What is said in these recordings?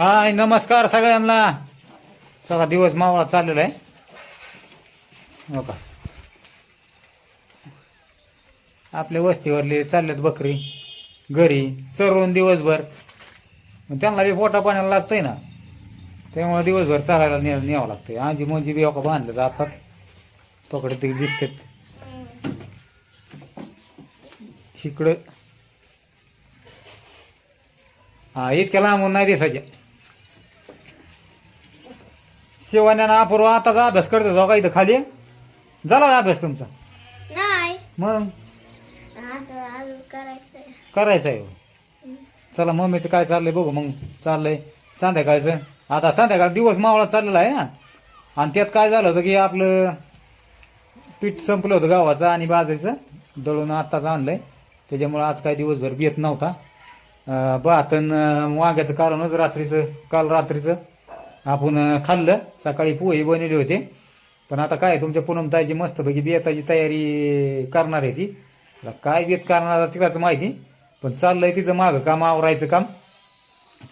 हाय नमस्कार सगळ्यांना. सगळा दिवस मावळा चाललेला आहे. हो का? आपल्या वस्तीवरले चाललेत बकरी घरी चरवून दिवसभर. त्यांना बी पोटा पाण्याला लागतंय ना. त्यामुळे दिवसभर चालायला ने न्यावं लागतंय. आजी मोजी बी का बांधलं जाताच पकडे ते दिसतात. इकडं. हा इतक्या लांबून नाही दिसायच्या. शिवान्यानं अपूर्व आताचा अभ्यास करतो जाऊ का इथं खाली? झाला अभ्यास तुमचा? नाही. मग? आता अजून करायचंय. करायचं आहे हो. चला मम्मीचं काय चाललंय बघू मग. चाललंय संध्याकाळचं. आता संध्याकाळ दिवस मावळा चाललेला आहे ना. आणि त्यात काय झालं होतं की आपलं पीठ संपलं होतं गावाचं आणि बाजरीचं. दळून आत्ताच आणलंय. त्याच्यामुळं आज काय दिवसभर बेत नव्हता. अं, वांग्याचं कालवणच रात्रीचं. काल रात्रीचं. आपण खाल्लं. सकाळी पोहे बनवले होते. पण आता काय तुमच्या पूनमताईची मस्तपैकी बेताची तयारी करणार आहे ती. काय बेत करणार तिलाच माहिती. पण चाललंय तिचं मागं काम आवरायचं काम.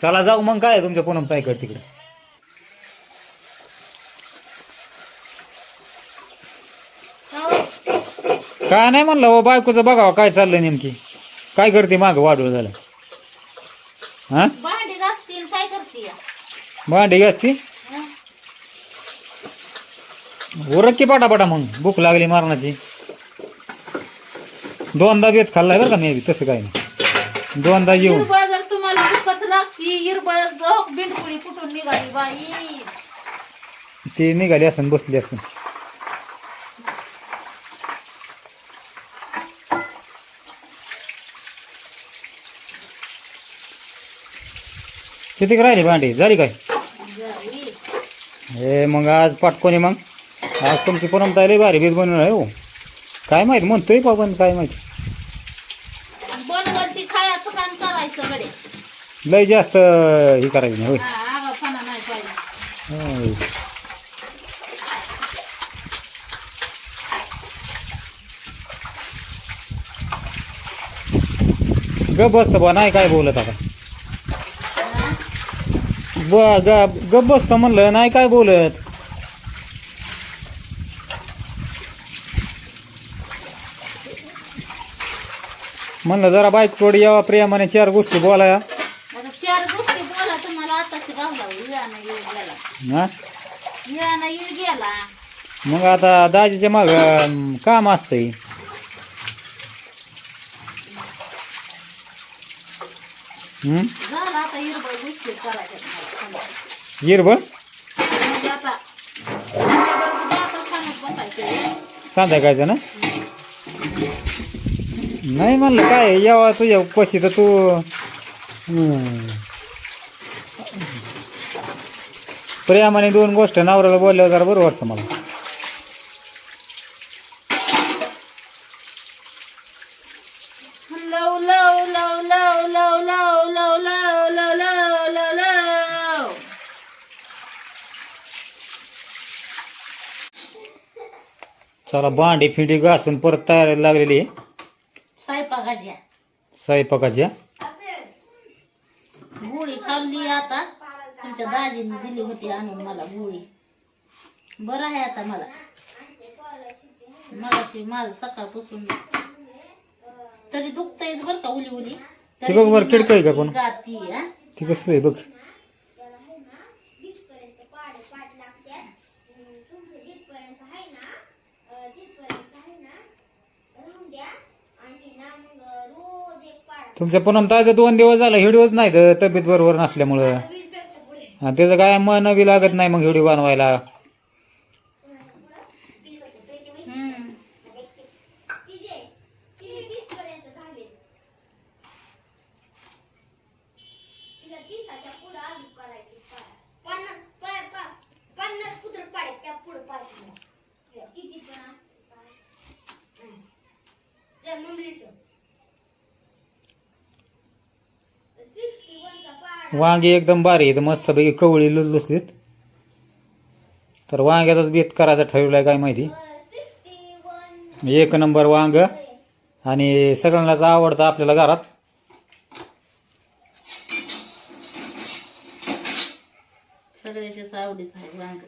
चला जाऊ मग काय तुमच्या पूनमताईकडे तिकडे? काय नाही म्हणलं हो बायकोचं बघावं काय चाललंय नेमकी. काय करते मागं वाढवलं झालं. हा? भांडी घासती? उरक की पाटापाटा मग भूक लागली मारणाची दोनदा बेत खाल्लाय बरं का मी तसं काय नाही. दोनदा येऊन हिरबळ जर तुम्हाला दुखच लागती हिरबळ जोक बिनकुळी कुठून निघाली बाई? ती निघाली असन बसली असन. किती राहिली भांडी? झाली काय. हे मग आज पाटकोणी मग? आज तुमची परंपरा लई भारी बीज बनवणार आहे हो. काय माहीत म्हणतोय पण काय माहीत. बनवती खायचं काम करायचं गडे लय जास्त हे करायचं नाही होय. हा. गप बसत बा नाही काय बोलत आता. ग- गप बसत म्हणलं नाही काय बोलत? म्हणलं जरा बाईक थोडी यावा प्रेमाने चार गोष्टी बोलाया. आता चार गोष्टी बोला तुम्हाला आताची गावला विळानं येळ गेला. हा? विळानं येळ गेला. मग आता दाजीच्या माग काम असतंय. हम्म? झाला आता हिरबळ गोष्टी करायच्या तुम्हाला गिरबळ म्हणजे आता संध्याकाळचं ना? नाही म्हणलं काय यावा तुझ्या पशी तर तू. हम्म. प्रेमाने दोन गोष्ट नवऱ्याला बोलल्यावर जरा बरं वाटतं मला. चला भांडी फिंडी घासून परत तयारी लागलेली आहे. स्वयंपाकाच्या स्वयंपाकाच्या गोळी खाल्ली आता. तुमच्या दाजीने दिली होती आणून मला गोळी. बरं आहे आता मला. मगाशी माझं सकाळपासून तरी दुखतंयच बरं का उली उली ते बघ बरं, किडकं आहे का कोण? गाती हा? ती आहे बघ. तुमच्या पूनम ताजं दोन दिवस झाला हिडिओच नाही तर तब्येत बरोबर नसल्यामुळं. त्याचं काय मन बी लागत नाही मग हिडिओ बनवायला हम्म. वांगी एकदम भारी आहेत मस्तपैकी कवळी लुसलीत तर वांग्याचाच बेत करायचा ठरवलाय काय माहिती? एक नंबर वांग आणि सगळ्यांनाच आवडतं आपल्याला घरात. सगळ्याच्याच आवडीचं आहे वांग.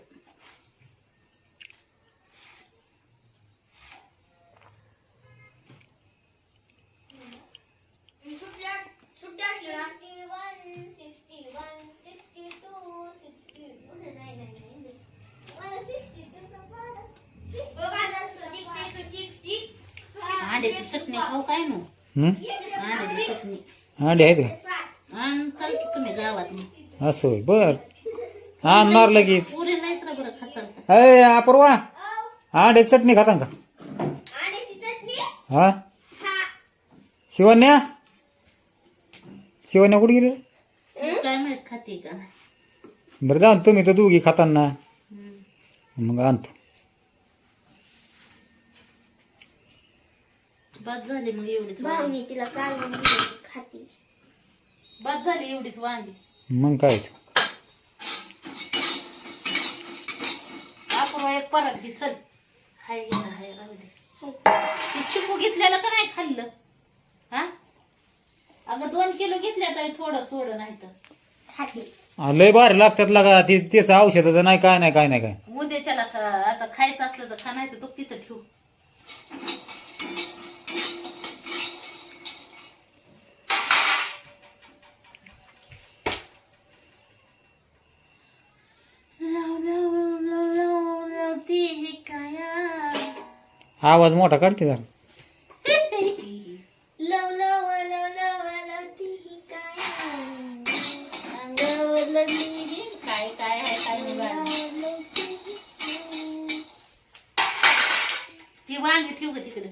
अंड्याची चटणी खाऊ काय नो हं? अंड्याची चटणी. अंडे आहेत का? आण चाल की तुम्ही गावात मग. असं होय बर. आण मार लगेच. पुरे नाहीत ना बरं खाचाल का? अरे अपूर्वा अंडे चटणी खाता का? हा? शिवन्या शिवन्या कुठे गेली? ती काय माहीत खाते का? बरं जाऊन तुम्ही तर दोघी खाताना. हम्म. मग आणतो. बस झाली मग एवढीच वांगी. भावनी तिला दिली खाती? बस झाली एवढीच वांगी. मग काय? ते. आपण एक परत घे चल. हाय घे ना, हाय राहू दे. ते चिकू घेतलेलं का नाही खाल्लं? हा? अगं दोन किलो घेतल्या तर थोडं सोड नाही तर. खाती. आ, लय भारी लागतात लागा ते तेच औषधाचं नाही काय नाही काय नाही काय. उद्याच्याला का- आता खायचं असलं तर खा नाही तर तो तिथं ठेवू. आवाज मोठा काढते जरा. लव लव लव लव लवती काय अंगावरलं. काय काय आहे काय नाही ती वांगी ठेव ग तिकडे.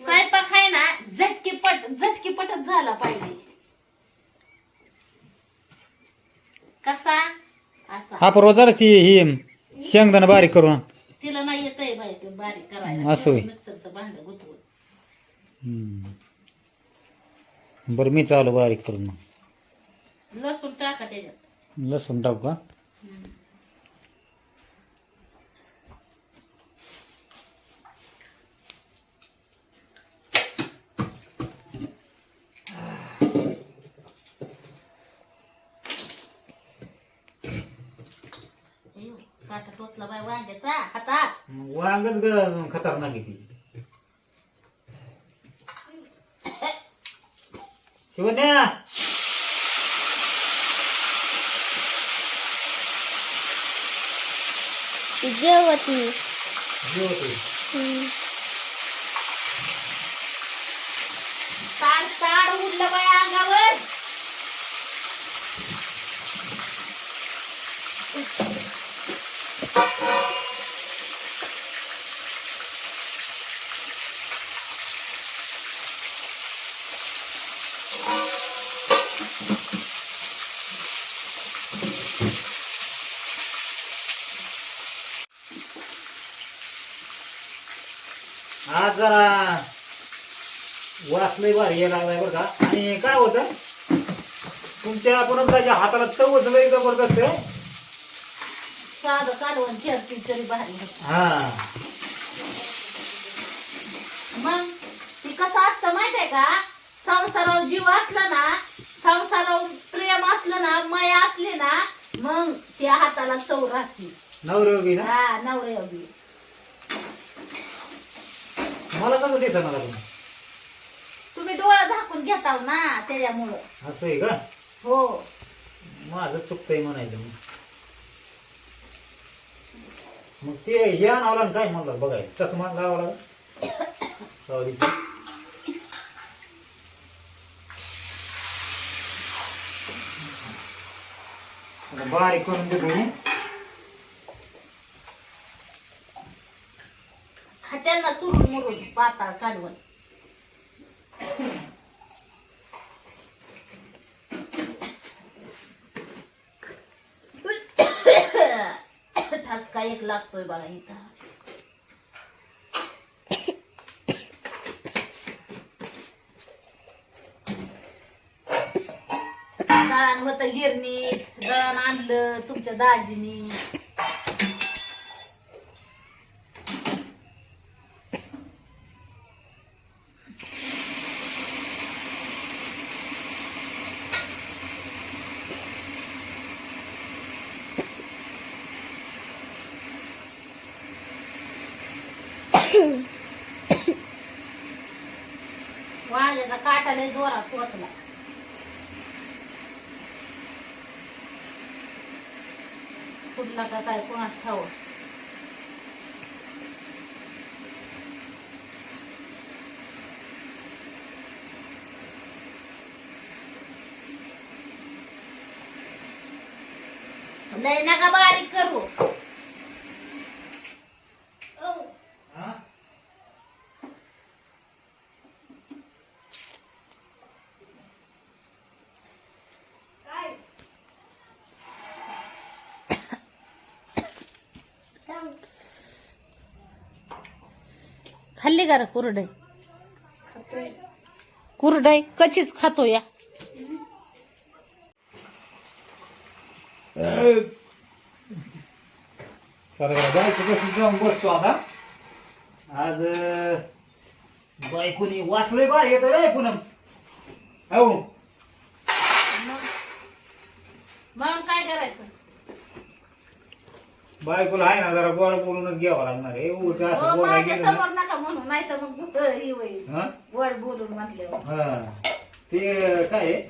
स्वयंपाक आहे ना झटकीपट झटकीपटच झाला पाहिजे कसा असा अपूर्वा जरा ती ही शेंगदाणा बारीक करून आण. तिला नाही येतंय बाई ते बारीक करायला असं होय. मिक्सरचं भांड गुतवून हम्म. बरं मी चालू बारीक करून मग लसूण टाका त्याच्यात लसूण टाकू का अयो, काटा टोचला बाय वांग्याचा हातात. वांगच ग खतरनाक आहे ती. शिवन्या जेवती. जेवतोय. ताड ताड उडलं बाय अंगावर. आज जरा वास लय भारी यायला लागलाय बरं का. आणि काय होतं? तुमच्या पुनमताच्या हाताला चवच लय जबरदस्त आहे. साधं कालवण चरती तरी भारी. हा. मग ती कसं असतं माहितीये का? संसारावर जीव असला ना संसारावर प्रेम असलं ना माया असली ना मग त्या हाताला चव राहते. नवरोगी ना? हा नवऱ्यावी मला कसं दिसत ना तुम्ही तुम्ही डोळा झाकून घेताव ना त्याच्यामुळं. असं आहे का? हो. माझं चुकतंय म्हणायचं मग. मग ते हे आणावं लागेल काय म्हणलं बघायला चष्मा लावावं लागेल. आता बारीक करून देतो मी. खात्यांना चुरून मुरून पाताळ काढवण ठसका एक लागतोय बघा इथं. होत गिरणी दळण आणलं तुमच्या दाजीनी वांग्याचा काटा लय जोरात पोचला कुठला का काय कोणास ठाव लय नका बारीक करू. खाल्ली का कुरडई? कुरडई कचीच खातो या. बसतो आता आज बायकोनी वाचलंय बा येतो रे पुनम हो मग काय करायचं? बायकोला आहे ना जरा गोड बोलूनच घ्यावं लागणार आहे. उलट असं हो, माझ्यासमोर नका नाही तर मग ही होईल. हा? बोलून म्हटल्यावर. हा. ते काय आहे?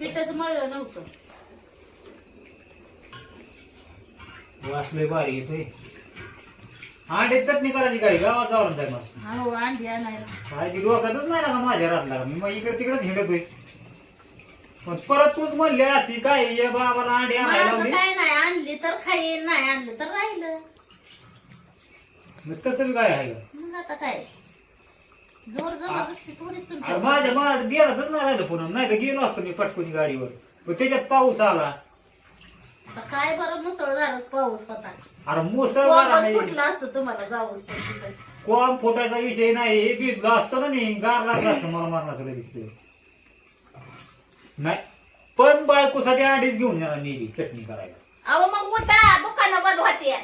पिठच मळलं नव्हतं. वाचलंय बारी येतोय. अंडे चटणी करायची काय? गावात जावं जाय मला हो अंडी आणायला. काय ती डोक्यातच नाही ना माझ्या रातला. मी मग इकडे तिकडेच हिंडतोय. परत तूच म्हणली असती काय ये बाबाला अंडे मला आणायला असं लावली. काय नाही आणली तर खाईन नाही आणलं तर राहिलं. मग तसं बी काय आहे? का? मग आता काय? जोर जबरदस्ती थोडीच अरे तुमच्या माझ्या मला गेलाच नाही राहिलं पुन्हा. नाही तर गेलो असतो मी पटकून गाडीवर. पण त्याच्यात पाऊस आला. आता काय बरं मुसळ झालंच पाऊस होता. अरे मुसळ कोण फुटलं असतं तुम्हाला तर तिथं. कोण फोटायचा विषय नाही हे भिजलं असतं ना मी. गार लागला असतं मला मारण्याचं लगेच नाही. पण बायकोसाठी अडीच घेऊन येणार नेली चटणी करायला. अहो मग उठा दुकानं बंद होते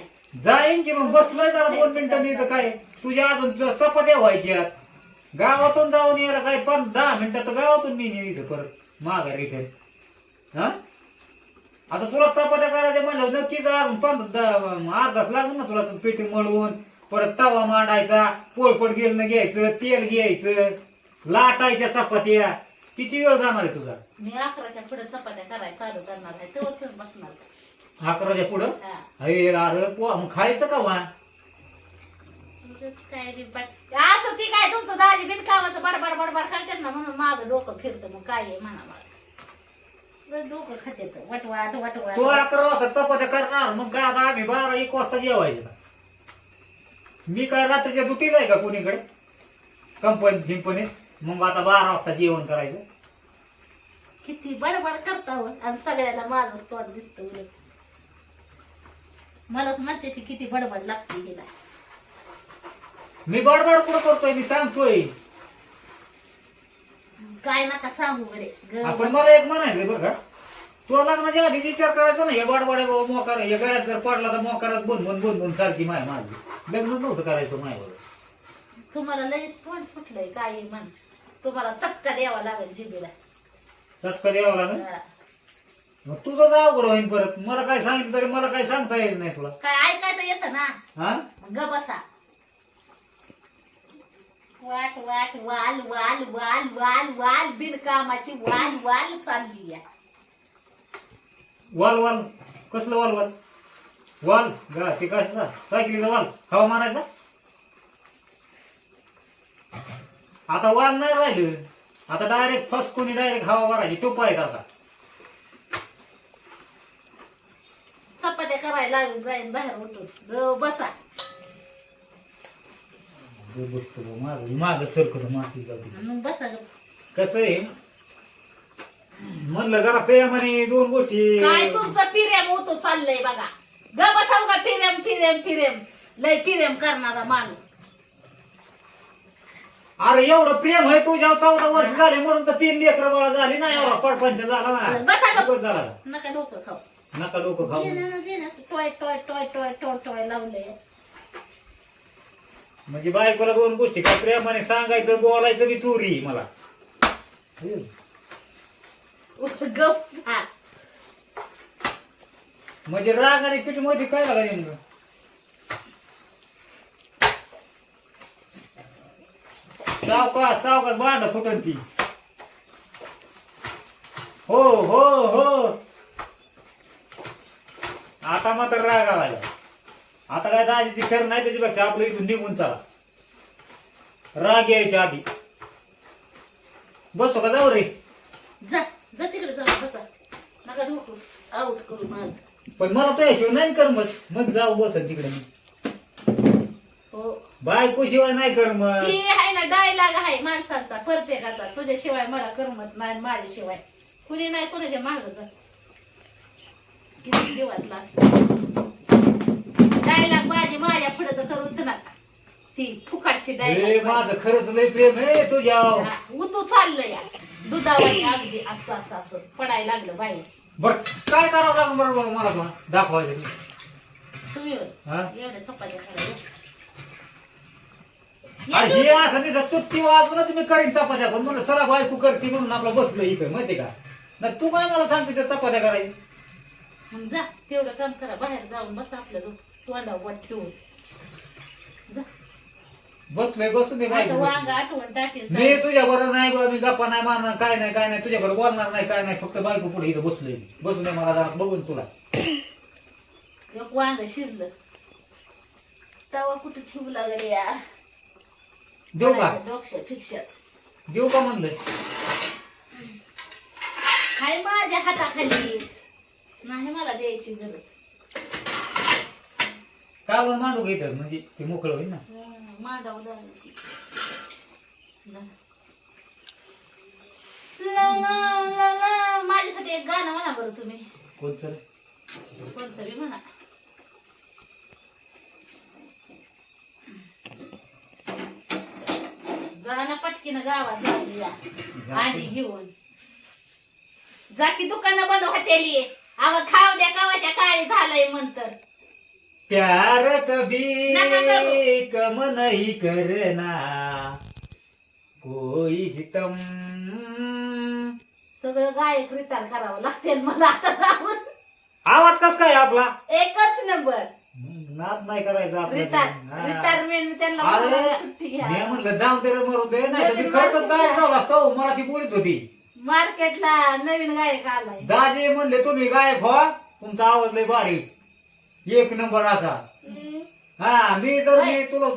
जाईन की मग बसलोय जरा दोन मिनिटं मी तर काय तुझ्या अजून चपात्या व्हायच्या. गावातून जाऊन यायला काय पण दहा मिनिटं तर गावातून मी नेईल इथं परत माघारी इथे हा? आता तुला चपात्या करायच्या म्हणलं नक्कीच अजून पंधरा अर्धाच लागून ना तुला पेटी मळून परत तवा मांडायचा पोळपट गिरणं घ्यायचं तेल घ्यायचं लाटायच्या चपात्या. किती वेळ जाणार आहे तुझा? मी अकराच्या पुढे चपात्या करायला चालू करणार आहे तेव्हा बसणार अकराच्या पुढं? हा. अरे अरे पोहा मग खायचं का वा? उगाच काय बी बट- असं ती काय तुमचं दाजी बिनकामाचं बडबड बडबड करतात ना म्हणून माझं डोकं फिरतं मग काय आहे म्हणा मला. उगाच डोकं खाते वटवाट तू वटवाट अकरा वाजता चपात्या करणार मग काय आता आम्ही बारा एक वाजता जेवायचं. मी काय रात्रीच्या दुटीला आहे का कोणीकडे? कंपनी फिंपनीत मग आता बारा वाजता जेवण करायचं. किती बडबड करता हो. आणि सगळ्याला माझंच तोंड दिसतं उलट. मलाच म्हणते ती किती बडबड लागते हिला. मी बडबड कुठं करतोय? मी सांगतोय. काय नका सांगू गडे ग आपण. मला एक म्हणायचं बरं का? तुला लग्नाच्या आधी विचार करायचा ना हे बडबड मोकार हे गळ्यात जर पडला तर मोकारात बन बन बन बन सारखी माय माझी लग्न नव्हतं करायचं मायावर. तुम्हाला लगेच तोंड सुटलंय काय म्हण. तुम्हाला चटका द्यावा लागेल जिबीला चटका द्यावा लागेल. मग तुझं अवघड होईन परत. मला काय सांगितलं तरी मला काय सांगता येत नाही तुला. काय ऐकायचं येतं ना? हा? ग बसा. वाट वाट वाल वाल वाल वाल वाल बिनकामाची वाल वाल चालली या. वाल वाल. कसलं वाल वाल? वाल. गा ते कशाचा सायकलीचा वाल. हवा मारायचा? आता वाल नाही राहिलं. आता डायरेक्ट फर्स्ट कोणी डायरेक्ट हवा मारायची टोपा आहेत आता. चपात्या करायला लागून जाईन बाहेर उठून. बसा. बसतो माग माग सरकतो माती जाऊ आणि मग बसा ग. कसं आहे? म्हणलं जरा प्रेमाने दोन गोष्टी. काय तुमचं पिरेम होतो चाललंय बघा. ग बसा का पिरेम पिरेम पिरेम. लय पिरेम करणारा माणूस. अरे एवढं प्रेम आहे तुझ्या चौदा वर्ष झाले म्हणून तर तीन लेकर बाळा झाली ना एवढा पडपंच झाला बसा ना झाला. नका डोकं खाऊ. नका लोक खाऊ. देणं toy toy toy toy toy toy लावलंय. म्हणजे बायकोला दोन गोष्टी काय प्रेमाने सांगायचं बोलायचं बी चोरी मला. गप. म्हणजे राग आणि पीठमध्ये काय लागा नेमकं? सावकाश सावकाश भांड फुटन ती. हो हो हो. आता मात्र राग आला आता काय दाजीची खर नाही त्याच्यापेक्षा आपलं इथून निघून चला. राग यायच्या आधी. बसतो का? जाऊ रे. जा जा तिकडे जाऊ बसा. नका डोकं आउट करू माझं. पण मला तो याशिवाय नाही करमत. मग जाऊ बस तिकडे मी हो बायको शिवाय नाही करमत. ही आहे ना डायलॉग आहे माणसाचा प्रत्येकाचा. तुझ्याशिवाय मला करमत नाही माझ्याशिवाय. कुणी नाही कोणाच्या माग किती जीवातला डायलॉग माझी माझ्या पुढे तर करूच नका ती फुकाटची डायलॉग माझं. खरंच लय प्रेम आहे तुझ्या उतू चाललं या दुधावानी अगदी असं असं असं पडायला लागलं बाहेर. बर काय करावं लागेल बरोबर मला पण दाखवायचं. तुम्ही होय. हा? एवढ्या चपात्या अरे हे असं दिसत तुटती वाजूनच मी करीन चपात्या पण. म्हणलं चला बायको करते म्हणून आपलं बसलं इथं माहितीये का? नाही तू काय मला सांगते त्या चपात्या करायची मग जा तेवढं काम करा. बाहेर जाऊन बस आपलं दु- तोंडावर बोट ठेवून. जा. बसलोय बसून दे आता बायको वांग बसून. आठवण टाकेल मी तुझ्या बरोबर नाही बा मी गप्पा नाही मारणार काय नाही काय नाही. तुझ्या बरोबर बोलणार नाही काय नाही. फक्त बायको पुढे इथं बसलोय बसून दे मला जरा बघून तुला. एक वांग शिजलं. तवा कुठं ठेवला गड्या देऊ का? देऊ का म्हणलं? हाय माझ्या हाताखाली. नाही मला द्यायची गरज. कालवण मांडू इथं? म्हणजे ते मोकळं होईल ना. माझ्यासाठी एक गाणं म्हणा बरं तुम्ही. कोणतं बी म्हणा. जा ना पटकीनं गावात या. आधी घेऊन. जा की दुकानं बंद हॉटेली अव खाऊ द्या गावाच्या काळी झालंय म्हणतर. प्यार कभी नका करू. कम नहीं करना. कोई सितम. सगळं गायक रिटायर करावं लागते मला आता जाऊन. आवाज कस काय आपला? एकच नंबर. नाद नाही करायचा आपला. रिटायर हा. रिटायरमेंट त्यांना अरे म्हणावं सुट्टी मी घ्या म्हणलं जाऊ दे रे मरू दे. नाही तर मी नवीन खरंच. जाऊ असतो. मला ती बोलत होती. मार्केटला नवीन गायक आलाय. दाजी म्हणले तुम्ही गायक व्हा. तुमचा आवाज लय भारी. एक नंबर असा. हा मी तर मी तुला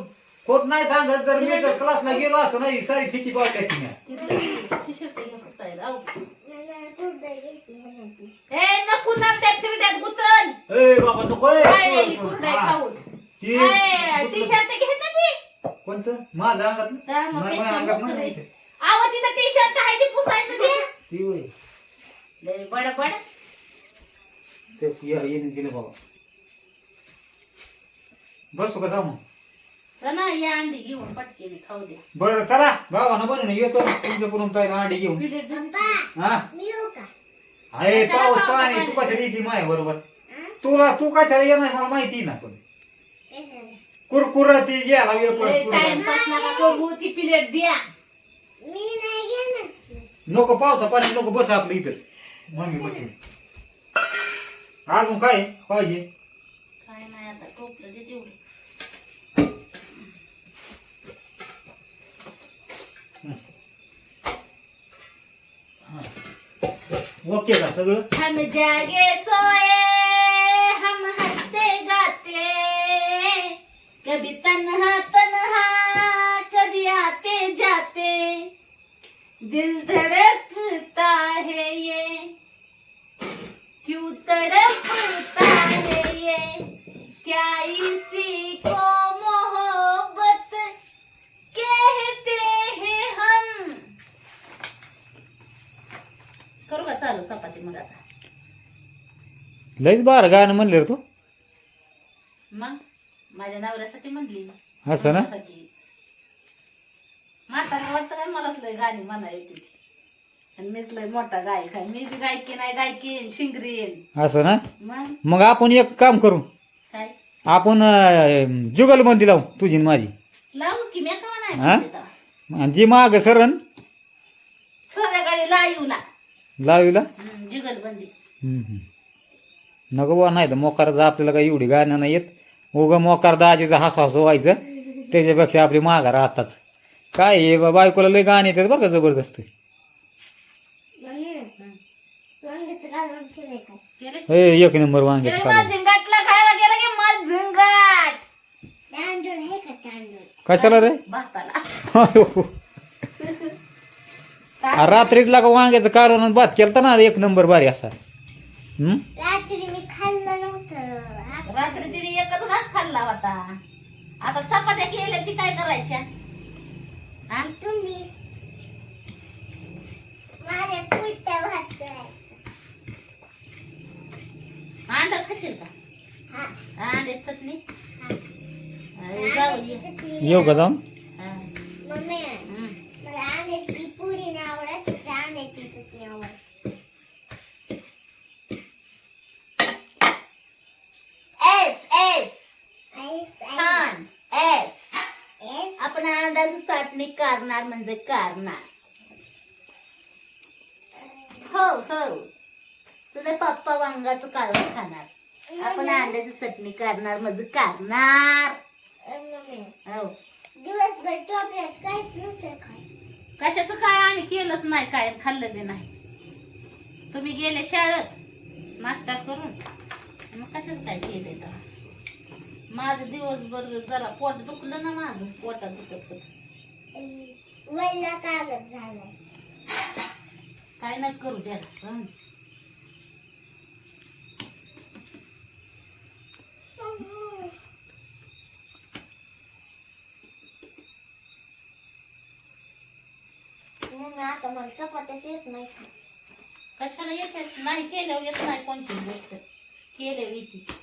खोट नाही सांगत तर मी तर क्लासला गेलो असतो नाही सारी फिकी पावट्याची मी टी शर्ट घ्या पुसायला अहो. ए नको ना त्या फिरड्यात गुतन ए बाबा नको ए. पाळलेली कुरडई हा. खाऊन ती टी शर्ट घेता ती कोणचं माझं अंगात तर मग माझ्या पेक्षा अंगात मोकळं नाही आहे. अहो तिथं टी शर्ट आहे ती पुसायचं ते. ती होय. लय बडबड. ते या- येईन दिलं बाबा. बसू का जाऊ मग? चला या अंडी घेऊन पटकेने खाऊ द्या. बरं चला. भावानं बनवून येतो तुमच्या पुरून अंडी घेऊन. प्लेट हा? मी येऊ का? आहे कशाला पाऊस पावसा पाणी पाणी? तू कशाला येते माय बरोबर? तुला तू कशाला येणार मला माहिती ना पण? कुरकुर ती घ्यायला वेळ टाइमपास नका करू ती प्लेट द्या. मी नाही घेणार. नको पावसा पाणी नको बस आपलं इथंच. मम्मी बसून अजून काय पाहिजे? काय नाही आता टोपलं दे तेवढं. ओके का सगळं? हम जागे सोए हम हंसते गाते. कभी तन्हा तन्हा कभी आते जाते। दिल धड़कता है ये। क्यों तड़पता है ये? क्या इसी को मोहब्बत कहते हैं हम? करू का चालू चपाती मग आता। बार गाणं म्हणले रे तू. नवऱ्यासाठी म्हणली. असं ना? माझ्यासाठी. म्हातारा वाटतं काय? मलाच लय गाणी म्हणा येते आणि मीच लय मोठा गायक आहे. मी बी गायकी नाही गायकीन शिंगरीन. असं ना? मग? मग आपण एक काम करू. काय? आपण अं, जुगलबंदी लावू तुझी आणि माझी. लावू की मी हा? आणि जी माग सरण संध्याकाळी लाईवला. लावीला? जुगलबंदी हम्म, हम्म. नको नाही तर मोकाराचं आपल्याला काही एवढी गाणं नाही येत. उगं मोकार दाजीचं हसू हसू व्हायचं. त्याच्यापेक्षा आपली माघार आताच काय आहे बा बायकोला लय गाणी येतात बरं का जबरदस्त. केलं ए एक नंबर वांग्याचं केलं कालवण. मग झिंगाटला खायला गेलं की मग झिंगाट. तांदूळ आहे का तांदूळ कशाला रे? भाताला. आ, रात्रीतला का वांग्याचं कारण भात केलता ना एक नंबर भारी असा. हम्म? रात्री मी खाल्लं नव्हतं आज रात्री तिने खाल्ला होता. आता चपात्या केल्या ती काय करायच्या? हा? तुम्ही माझ्या पुट्या भात करायचा अंड खाशील का? हा. अंडे चटणी? हा. अरे जाऊ ये. येऊ का जाऊन हा. मम्मी हम्म. मला अंड्याची पुरी नाही आवडत फक्त अंड्याची चटणी आवडत एस एस आईस छान एस एस आपण अंडाची चटणी करणार म्हणजे करणार हो हो तुझे पप्पा वांगाचं कालवण खाणार आपण चटणी करणार म्हणजे करणार. हो. दिवसभर टोपल्यात काहीच नव्हतं काय कशाचं काय आम्ही केलंच नाही काय खाल्लं बी नाही. तुम्ही गेले शाळेत नाश्ता करून. मग कशाच काय केलंय तेव्हा? माझं दिवसभर जरा पोट दुखलं ना माझं पोटात दुखत होतं. वल्ला कागद झालाय. काय नाही करू द्या हं. मम्मी आता मला चपात्याच येत नाही. कशाला येते नाही? केल्यावर येत नाही कोणती गोष्ट. केल्यावर येते.